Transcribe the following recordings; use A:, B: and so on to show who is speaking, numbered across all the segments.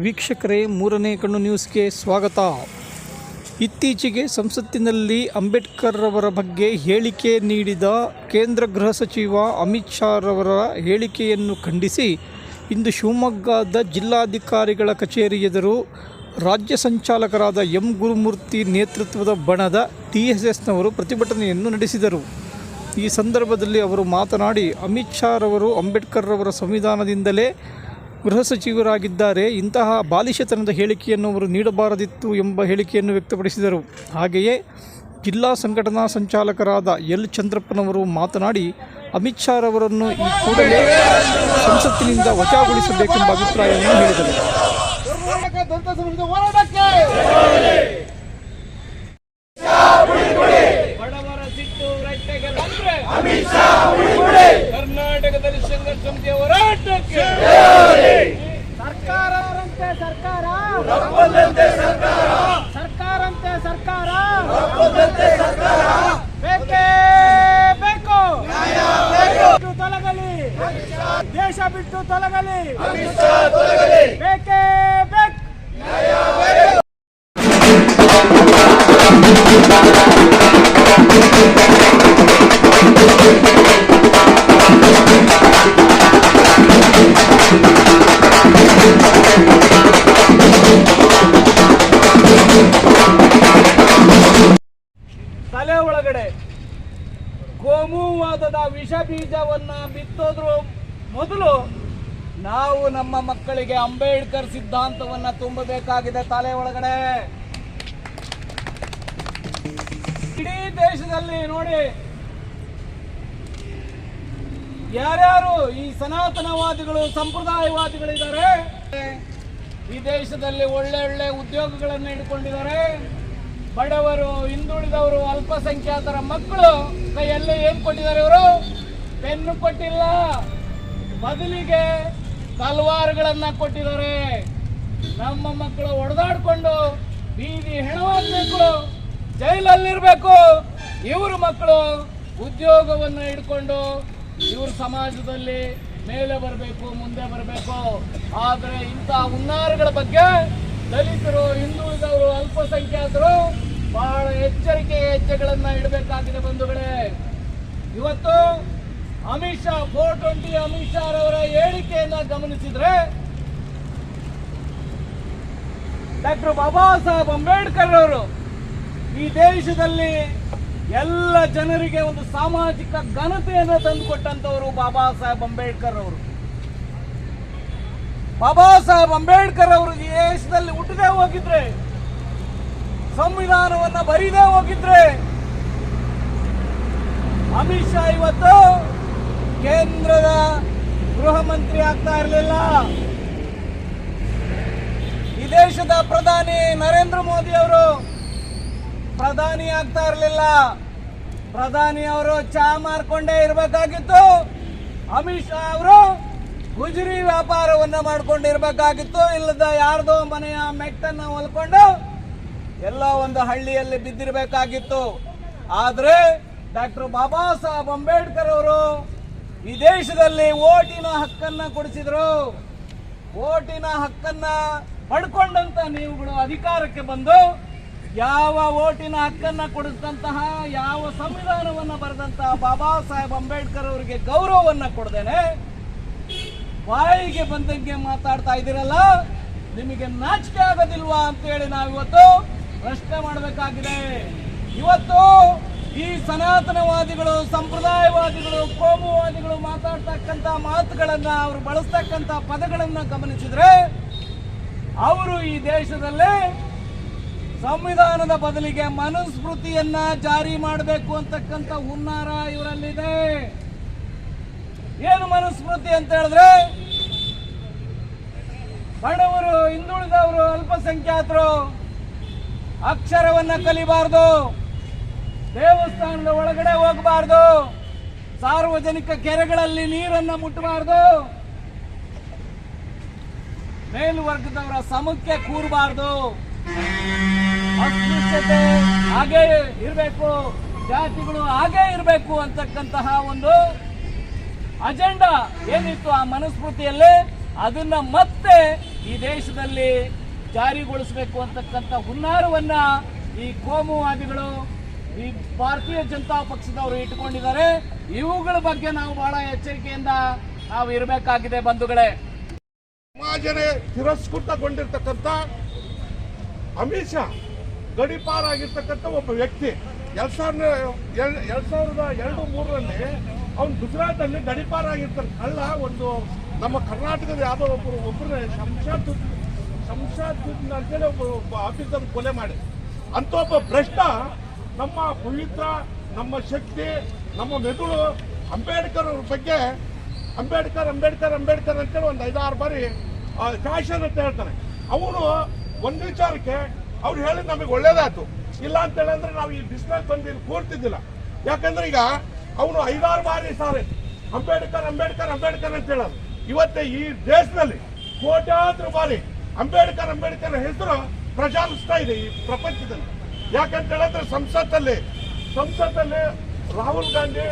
A: ವೀಕ್ಷಕರೇ, ಮೂರನೇ ಕಣ್ಣು ನ್ಯೂಸ್ಗೆ ಸ್ವಾಗತ. ಇತ್ತೀಚೆಗೆ ಸಂಸತ್ತಿನಲ್ಲಿ ಅಂಬೇಡ್ಕರ್ ಅವರ ಬಗ್ಗೆ ಹೇಳಿಕೆ ನೀಡಿದ ಕೇಂದ್ರ ಗೃಹ ಸಚಿವ ಅಮಿತ್ ಶಾ ರವರ ಹೇಳಿಕೆಯನ್ನು ಖಂಡಿಸಿ, ಇಂದು ಶಿವಮೊಗ್ಗದ ಜಿಲ್ಲಾಧಿಕಾರಿಗಳ ಕಚೇರಿ ಎದುರು ರಾಜ್ಯ ಸಂಚಾಲಕರಾದ ಎಂ ಗುರುಮೂರ್ತಿ ನೇತೃತ್ವದ ಬಣದ ಟಿ ಎಸ್ ಎಸ್ನವರು ಪ್ರತಿಭಟನೆಯನ್ನು ನಡೆಸಿದರು. ಈ ಸಂದರ್ಭದಲ್ಲಿ ಅವರು ಮಾತನಾಡಿ, ಅಮಿತ್ ಶಾ ರವರು ಅಂಬೇಡ್ಕರ್ ರವರ ಸಂವಿಧಾನದಿಂದಲೇ ಗೃಹ ಸಚಿವರಾಗಿದ್ದಾರೆ. ಇಂತಹ ಬಾಲಿಶತನದ ಹೇಳಿಕೆಯನ್ನು ಅವರು ನೀಡಬಾರದಿತ್ತು ಎಂಬ ಹೇಳಿಕೆಯನ್ನು ವ್ಯಕ್ತಪಡಿಸಿದರು. ಹಾಗೆಯೇ ಜಿಲ್ಲಾ ಸಂಘಟನಾ ಸಂಚಾಲಕರಾದ ಎಲ್. ಚಂದ್ರಪ್ಪನವರು ಮಾತನಾಡಿ, ಅಮಿತ್ ಶಾ ರವರನ್ನು ಈ ಕೂಡಲೇ ಸಂಸತ್ತಿನಿಂದ ವಜಾಗೊಳಿಸಬೇಕೆಂಬ ಅಭಿಪ್ರಾಯವನ್ನು ಹೇಳಿದರು.
B: ಕರ್ನಾಟಕದಲ್ಲಿ ಸಂಘರ್ಷ ಹೋರಾಟಕ್ಕೆ.
C: ಸರ್ಕಾರರಂತೆ ಸರ್ಕಾರ. ಸರ್ಕಾರಂತೆ ಸರ್ಕಾರ. ಬೇಕೇ ಬೇಕು. ಬಿಟ್ಟು ತೊಲಗಲಿ. ದೇಶ ಬಿಟ್ಟು ತೊಲಗಲಿ. ಬೇಕೇ ಬೇಕು.
B: ಬೀಜವನ್ನ ಬಿತ್ತೋದ್ರು ಮೊದಲು ನಾವು ನಮ್ಮ ಮಕ್ಕಳಿಗೆ ಅಂಬೇಡ್ಕರ್ ಸಿದ್ಧಾಂತವನ್ನ ತುಂಬಬೇಕಾಗಿದೆ ತಲೆ ಒಳಗಡೆ. ಇಡೀ ದೇಶದಲ್ಲಿ ನೋಡಿ, ಯಾರ್ಯಾರು ಈ ಸನಾತನವಾದಿಗಳು, ಸಂಪ್ರದಾಯವಾದಿಗಳಿದ್ದಾರೆ, ಈ ದೇಶದಲ್ಲಿ ಒಳ್ಳೆ ಒಳ್ಳೆ ಉದ್ಯೋಗಗಳನ್ನು ಇಟ್ಕೊಂಡಿದ್ದಾರೆ ಬಡವರು ಹಿಂದುಳಿದವರು ಅಲ್ಪಸಂಖ್ಯಾತರ ಮಕ್ಕಳು ಕೈಯಲ್ಲಿ ಏನ್ ಕೊಟ್ಟಿದ್ದಾರೆ ಇವರು? ಪೆನ್ನು ಕೊಟ್ಟಿಲ್ಲ. ಬದಲಿಗೆ ತಲವಾರುಗಳನ್ನ ಕೊಟ್ಟಿದ್ದಾರೆ. ನಮ್ಮ ಮಕ್ಕಳು ಹೊಡೆದಾಡ್ಕೊಂಡು ಬೀದಿ ಹೆಣವಾಗಬೇಕು, ಜೈಲಲ್ಲಿರ್ಬೇಕು. ಇವ್ರ ಮಕ್ಕಳು ಉದ್ಯೋಗವನ್ನು ಹಿಡ್ಕೊಂಡು ಇವ್ರ ಸಮಾಜದಲ್ಲಿ ಮೇಲೆ ಬರಬೇಕು, ಮುಂದೆ ಬರಬೇಕು. ಆದರೆ ಇಂಥ ಹುನ್ನಾರಗಳ ಬಗ್ಗೆ ದಲಿತರು ಹಿಂದುಳಿದವರು ಅಲ್ಪಸಂಖ್ಯಾತರು ಬಹಳ ಎಚ್ಚರಿಕೆ ಹೆಜ್ಜೆಗಳನ್ನ ಇಡಬೇಕಾಗಿದೆ ಬಂಧುಗಳೇ. ಇವತ್ತು ಅಮಿತ್ ಶಾ, ಫೋರ್ ಟ್ವೆಂಟಿ ಅಮಿತ್ ಶಾ ಅವರ ಹೇಳಿಕೆಯನ್ನ ಗಮನಿಸಿದ್ರೆ ಡಾಕ್ಟರ್ ಬಾಬಾ ಸಾಹೇಬ್ ಅಂಬೇಡ್ಕರ್ ಅವರು ಈ ದೇಶದಲ್ಲಿ ಎಲ್ಲ ಜನರಿಗೆ ಒಂದು ಸಾಮಾಜಿಕ ಘನತೆಯನ್ನು ತಂದುಕೊಟ್ಟಂತವರು ಬಾಬಾ ಸಾಹೇಬ್ ಅಂಬೇಡ್ಕರ್ ಅವರು. ಬಾಬಾ ಸಾಹೇಬ್ ಅಂಬೇಡ್ಕರ್ ಅವರು ಈ ದೇಶದಲ್ಲಿ ಹುಟ್ಟದೇ ಹೋಗಿದ್ರೆ, ಸಂವಿಧಾನವನ್ನ ಬರೀದೇ ಹೋಗಿದ್ರೆ, ಅಮಿತ್ ಶಾ ಇವತ್ತು ಕೇಂದ್ರದ ಗೃಹ ಮಂತ್ರಿ ಆಗ್ತಾ ಇರಲಿಲ್ಲ. ಈ ದೇಶದ ಪ್ರಧಾನಿ ನರೇಂದ್ರ ಮೋದಿ ಅವರು ಪ್ರಧಾನಿ ಆಗ್ತಾ ಇರಲಿಲ್ಲ. ಪ್ರಧಾನಿ ಅವರು ಚಾ ಮಾರ್ಕೊಂಡೇ ಇರಬೇಕಾಗಿತ್ತು. ಅಮಿತ್ ಶಾ ಅವರು ಗುಜರಿ ವ್ಯಾಪಾರವನ್ನ ಮಾಡ್ಕೊಂಡಿರ್ಬೇಕಾಗಿತ್ತು. ಇಲ್ಲದ ಯಾರ್ದೋ ಮನೆಯ ಮೆಟ್ಟನ್ನ ಹೊಲ್ಕೊಂಡು ಎಲ್ಲ ಒಂದು ಹಳ್ಳಿಯಲ್ಲಿ ಬಿದ್ದಿರಬೇಕಾಗಿತ್ತು. ಆದ್ರೆ ಡಾಕ್ಟರ್ ಬಾಬಾ ಸಾಹೇಬ್ ಅಂಬೇಡ್ಕರ್ ಅವರು ಈ ದೇಶದಲ್ಲಿ ಓಟಿನ ಹಕ್ಕನ್ನ ಕೊಡಿಸಿದ್ರು. ಓಟಿನ ಹಕ್ಕನ್ನ ಪಡ್ಕೊಂಡಂತ ನೀವುಗಳು ಅಧಿಕಾರಕ್ಕೆ ಬಂದು ಯಾವ ಓಟಿನ ಹಕ್ಕನ್ನ ಕೊಡಿಸಿದಂತಹ, ಯಾವ ಸಂವಿಧಾನವನ್ನ ಬರೆದಂತಹ ಬಾಬಾ ಸಾಹೇಬ್ ಅಂಬೇಡ್ಕರ್ ಅವರಿಗೆ ಗೌರವವನ್ನ ಕೊಡ್ದೇನೆ ಬಾಯಿಗೆ ಬಂದಂಗೆ ಮಾತಾಡ್ತಾ ಇದ್ದೀರಲ್ಲ, ನಿಮಗೆ ನಾಚಿಕೆ ಆಗೋದಿಲ್ವಾ ಅಂತೇಳಿ ನಾವಿವತ್ತು ಪ್ರಶ್ನೆ ಮಾಡಬೇಕಾಗಿದೆ. ಇವತ್ತು ಈ ಸನಾತನವಾದಿಗಳು, ಸಂಪ್ರದಾಯವಾದಿಗಳು, ಕೋಮುವಾದಿಗಳು ಮಾತಾಡ್ತಕ್ಕಂತ ಮಾತುಗಳನ್ನ ಅವರು ಬಳಸ್ತಕ್ಕಂಥ ಪದಗಳನ್ನ ಗಮನಿಸಿದ್ರೆ ಅವರು ಈ ದೇಶದಲ್ಲಿ ಸಂವಿಧಾನದ ಬದಲಿಗೆ ಮನುಸ್ಮೃತಿಯನ್ನ ಜಾರಿ ಮಾಡಬೇಕು ಅಂತಕ್ಕಂಥ ಹುನ್ನಾರ ಇವರಲ್ಲಿದೆ. ಏನು ಮನುಸ್ಮೃತಿ ಅಂತ ಹೇಳಿದ್ರೆ, ಬಡವರು, ಹಿಂದುಳಿದವರು, ಅಲ್ಪಸಂಖ್ಯಾತರು ಅಕ್ಷರವನ್ನ ಕಲಿಬಾರ್ದು. ದೇವಸ್ಥಾನದ ಒಳಗಡೆ ಹೋಗಬಾರ್ದು. ಸಾರ್ವಜನಿಕ ಕೆರೆಗಳಲ್ಲಿ ನೀರನ್ನ ಮುಟ್ಟಬಾರ್ದು. ಮೇಲ್ವರ್ಗದವರ ಸಮಕ್ಕೆ ಕೂರಬಾರ್ದು. ಅಸ್ಪೃಶ್ಯತೆ ಹಾಗೇ ಇರಬೇಕು. ಜಾತಿಗಳು ಹಾಗೇ ಇರಬೇಕು ಅಂತಕ್ಕಂತಹ ಒಂದು ಅಜೆಂಡಾ ಏನಿತ್ತು ಆ ಮನುಸ್ಮೃತಿಯಲ್ಲಿ, ಅದನ್ನ ಮತ್ತೆ ಈ ದೇಶದಲ್ಲಿ ಜಾರಿಗೊಳಿಸಬೇಕು ಅಂತಕ್ಕಂಥ ಹುನ್ನಾರವನ್ನ ಈ ಕೋಮುವಾದಿಗಳು ಈ ಭಾರತೀಯ ಜನತಾ ಪಕ್ಷದವರು ಇಟ್ಟುಕೊಂಡಿದ್ದಾರೆ. ಇವುಗಳ ಬಗ್ಗೆ ನಾವು ಬಹಳ ಎಚ್ಚರಿಕೆಯಿಂದ ನಾವು ಇರಬೇಕಾಗಿದೆ ಬಂಧುಗಳೇ.
D: ಸಮಾಜನೆ ತಿರಸ್ಕೃತಗೊಂಡಿರ್ತಕ್ಕಂಥ ಅಮಿತ್ ಶಾ ಗಡಿಪಾರಾಗಿರ್ತಕ್ಕಂಥ ಒಬ್ಬ ವ್ಯಕ್ತಿ. ಎರಡ್ ಸಾವಿರದ ಎರಡ್- ಸಾವಿರದ ಎರಡು ಮೂರರಲ್ಲಿ ಅವನು ಗುಜರಾತಲ್ಲಿ ಗಡಿಪಾರಾಗಿರ್ತಾರೆ ಅಲ್ಲ, ಒಂದು ನಮ್ಮ ಕರ್ನಾಟಕದ ಯಾವುದೋ ಒಬ್ಬರು ಒಬ್ಬರೇ ಶಂಶಾದ್ ಶಂಶಾದ್ ಅಂತೇಳಿ ಒಬ್ಬ ಒಬ್ಬ ಆಫೀಸರ್ ಕೊಲೆ ಮಾಡಿ ಅಂತ ಒಬ್ಬ ಭ್ರಷ್ಟ ನಮ್ಮ ಪವಿತ್ರ ನಮ್ಮ ಶಕ್ತಿ, ನಮ್ಮ ಮೆದುಳು, ಅಂಬೇಡ್ಕರ್ ಅವ್ರ ಬಗ್ಗೆ ಅಂಬೇಡ್ಕರ್ ಅಂಬೇಡ್ಕರ್ ಅಂಬೇಡ್ಕರ್ ಅಂತೇಳಿ ಒಂದು ಐದಾರು ಬಾರಿ ಫ್ಯಾಷನ್ ಅಂತ ಹೇಳ್ತಾರೆ. ಅವನು ಒಂದು ವಿಚಾರಕ್ಕೆ ಅವ್ರು ಹೇಳಿದ್ ನಮಗೆ ಒಳ್ಳೇದಾಯ್ತು. ಇಲ್ಲ ಅಂತ ಹೇಳಿದ್ರೆ ನಾವು ಈ ಬಿಸ್ನೆಸ್ ಬಂದು ಇಲ್ಲಿ ಕೂರ್ತಿದ್ದಿಲ್ಲ. ಯಾಕಂದ್ರೆ ಈಗ ಅವನು ಐದಾರು ಬಾರಿ ಸಾರಿ ಅಂಬೇಡ್ಕರ್ ಅಂಬೇಡ್ಕರ್ ಅಂಬೇಡ್ಕರ್ ಅಂತ ಹೇಳೋದು. ಇವತ್ತೇ ಈ ದೇಶದಲ್ಲಿ ಕೋಟ್ಯಾಂತರ ಬಾರಿ ಅಂಬೇಡ್ಕರ್ ಅಂಬೇಡ್ಕರ್ ಹೆಸರು ಪ್ರಚಾರಿಸ್ತಾ ಇದೆ ಈ ಪ್ರಪಂಚದಲ್ಲಿ. ಯಾಕಂತ ಹೇಳಿದ್ರೆ ಸಂಸತ್ತಲ್ಲಿ ಸಂಸತ್ತಲ್ಲಿ ರಾಹುಲ್ ಗಾಂಧಿ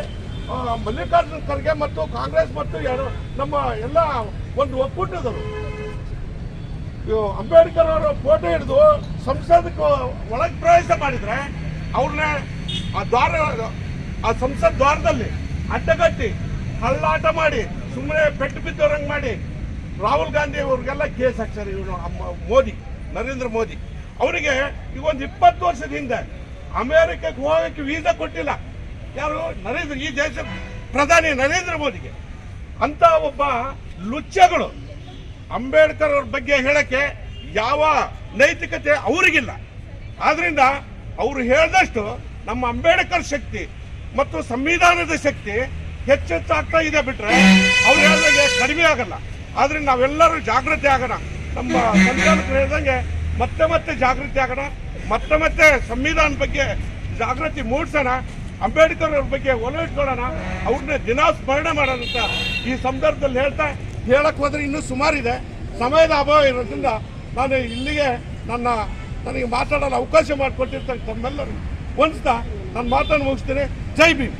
D: ಮಲ್ಲಿಕಾರ್ಜುನ್ ಖರ್ಗೆ ಮತ್ತು ಕಾಂಗ್ರೆಸ್ ಮತ್ತು ನಮ್ಮ ಎಲ್ಲ ಒಂದು ಒಕ್ಕೂಟದವರು. ಅಂಬೇಡ್ಕರ್ ಅವರ ಫೋಟೋ ಹಿಡಿದು ಸಂಸದಕ್ಕೆ ಒಳಗೆ ಪ್ರವೇಶ ಮಾಡಿದ್ರೆ ಅವ್ರನ್ನ ಆ ದ್ವಾರ, ಆ ಸಂಸತ್ ದ್ವಾರದಲ್ಲಿ ಅಡ್ಡಗಟ್ಟಿ ಹಳ್ಳಾಟ ಮಾಡಿ ಸುಮ್ಮನೆ ಪೆಟ್ಟು ಬಿದ್ದವ್ರಂಗೆ ಮಾಡಿ ರಾಹುಲ್ ಗಾಂಧಿ ಅವ್ರಿಗೆಲ್ಲ ಕೇಸ್ ಹಾಕ್ತಾರೆ ಇವನು ಮೋದಿ, ನರೇಂದ್ರ ಮೋದಿ. ಅವರಿಗೆ ಈಗ ಒಂದು ಇಪ್ಪತ್ತು ವರ್ಷದ ಹಿಂದೆ ಅಮೆರಿಕಕ್ಕೆ ಹೋಗಕ್ಕೆ ವೀಸಾ ಕೊಟ್ಟಿಲ್ಲ. ಯಾರು? ನರೇಂದ್ರ, ಈ ದೇಶ ಪ್ರಧಾನಿ ನರೇಂದ್ರ ಮೋದಿಗೆ. ಅಂತ ಒಬ್ಬ ಲುಚ್ಚಗಳು ಅಂಬೇಡ್ಕರ್ ಅವ್ರ ಬಗ್ಗೆ ಹೇಳಕ್ಕೆ ಯಾವ ನೈತಿಕತೆ ಅವರಿಗಿಲ್ಲ. ಆದ್ರಿಂದ ಅವರು ಹೇಳಿದಷ್ಟು ನಮ್ಮ ಅಂಬೇಡ್ಕರ್ ಶಕ್ತಿ ಮತ್ತು ಸಂವಿಧಾನದ ಶಕ್ತಿ ಹೆಚ್ಚೆಚ್ಚಾಗ್ತಾ ಇದೆ ಬಿಟ್ರೆ ಅವ್ರು ಹೇಳಿದಂಗೆ ಕಡಿಮೆ ಆಗಲ್ಲ. ಆದ್ರಿಂದ ನಾವೆಲ್ಲರೂ ಜಾಗೃತಿ ಆಗೋಣ. ನಮ್ಮ ಸಂಚಾಲಕರು ಹೇಳ್ದಂಗೆ ಮತ್ತೆ ಮತ್ತೆ ಜಾಗೃತಿ ಆಗೋಣ, ಮತ್ತೆ ಮತ್ತೆ ಸಂವಿಧಾನ ಬಗ್ಗೆ ಜಾಗೃತಿ ಮೂಡಿಸೋಣ, ಅಂಬೇಡ್ಕರ್ ಅವ್ರ ಬಗ್ಗೆ ಒಲವು ಇಟ್ಕೊಳ್ಳೋಣ, ಅವ್ರನ್ನ ದಿನ ಸ್ಮರಣೆ ಮಾಡೋಣ ಅಂತ ಈ ಸಂದರ್ಭದಲ್ಲಿ ಹೇಳ್ತಾ, ಹೇಳಕ್ ಹೋದ್ರೆ ಇನ್ನೂ ಸುಮಾರಿದೆ. ಸಮಯದ ಅಭಾವ ಇರೋದ್ರಿಂದ ನಾನು ಇಲ್ಲಿಗೆ ನನ್ನ ನನಗೆ ಮಾತಾಡಲು ಅವಕಾಶ ಮಾಡಿಕೊಟ್ಟಿರ್ತಕ್ಕಂಥ ತಮ್ಮೆಲ್ಲರೂ ಹೊಂದಿಸ್ತಾ ನಾನು ಮಾತನ್ನು ಮುಗಿಸ್ತೀನಿ. ಜೈ ಭೀಮ್.